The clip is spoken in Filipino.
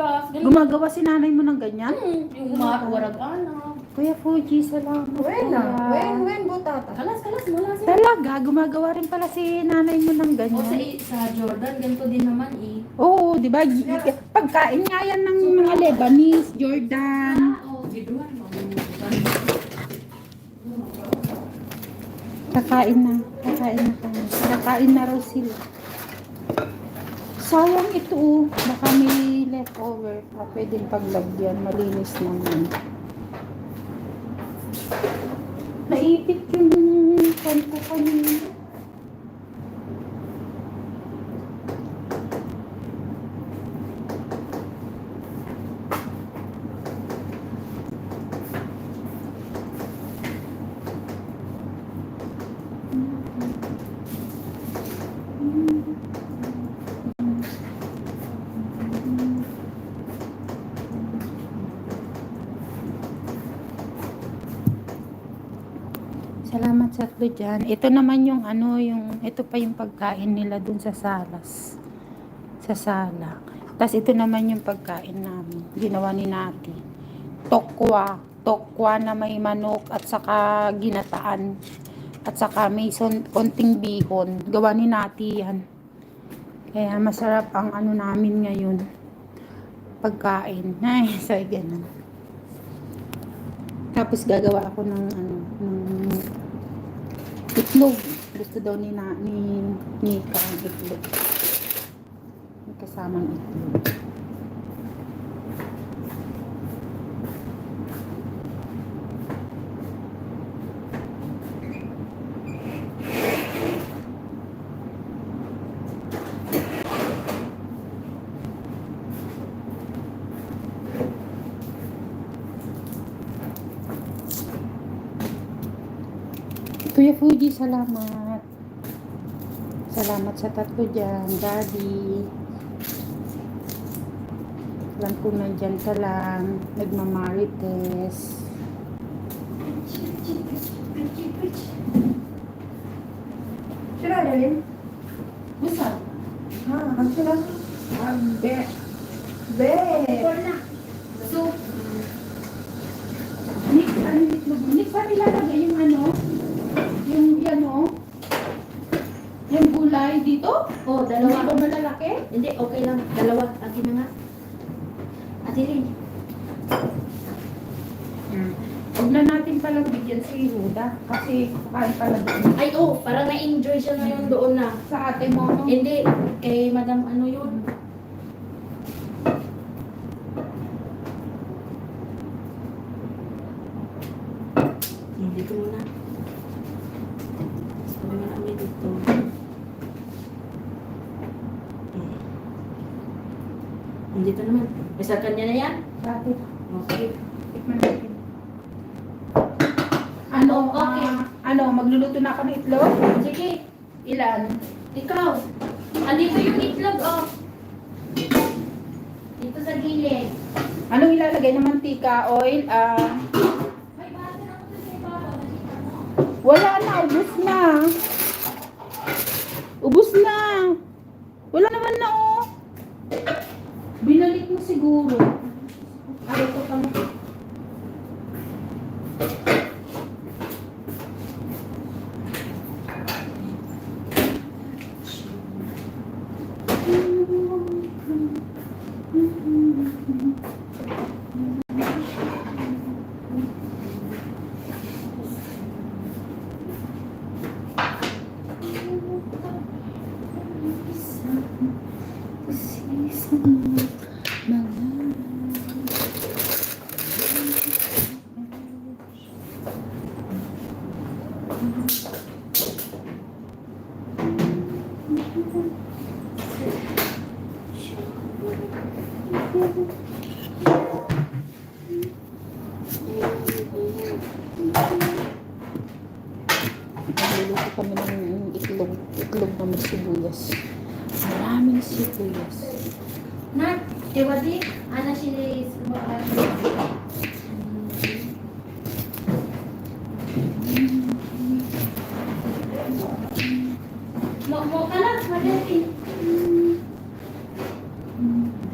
bigas. Ganun. Gumagawa si nanay mo ng ganyan? Hmm, yung ma- warag anak. Kuya Fuji, salamat. When na? kuya. When, when butata? Kalas, kalas mo lang siya. Talaga, gumagawa rin pala si nanay mo ng O sa, ganyan. sa Jordan, ganito din naman eh. Oo, di ba? Pagkain nga yan ng mga Lebanese, Jordan. Ah, oh, giduan mo. Kakain na. Kakain na tayo. Kakain na raw sila. Sayang ito oh. Baka may leftover pa. Pwedeng paglagyan. Malinis naman. Naipit yung kanto kanina. Salamat sa tatlo dyan. Ito naman yung ano, yung, ito pa yung pagkain nila dun sa salas. Sa sala. Tapos ito naman yung pagkain namin. Ginawa ni Nati. Tokwa. Tokwa na may manok at saka ginataan. At saka may son, konting bihon. Gawa ni Nati yan. Kaya masarap ang ano namin ngayon. Pagkain. Ay, so ganun. Tapos gagawa ako ng ano, itlog. Gusto daw ni na ni Nika ang itlog. May kasamang itlog. Kuya Fuji, salamat. Salamat sa tatlo dyan, Daddy. Alam ko nandyan ka lang. Nagmamarites. Sila rin? Busa. Ha, ang sila? Ah, be. Be. So, Nick, ano? Nick, saan ilalagay yung ano? Yan o? Yung gulay dito? oh, Hindi ba dalawa. malalaki? Hindi, okay lang. Dalawa. Akin na nga. Ate Rin. Hmm. Huwag na natin palang bigyan si Huda kasi kakain pala doon. Ay, oh, parang na-enjoy siya ngayon doon na. Sa ate mo? Hindi, kay Madam ano yun. Hindi ko muna. Sabi nga namin dito. Eh. Nandito naman. Isa kanya na yan? Dati. Okay. Tikman natin. Ano, Okay. ah, ano, magluluto na ako ng itlog? Sige, Ilan? ikaw. Andito yung itlog, oh. Dito sa gilid. Anong ilalagay ng mantika, oil? Ah, ibabaw. wala na, ubus na. seguro. Nagluluto kami ng itlog. Itlog na may sibuyas. Maraming sibuyas. Nat, kaya di, ana sila is,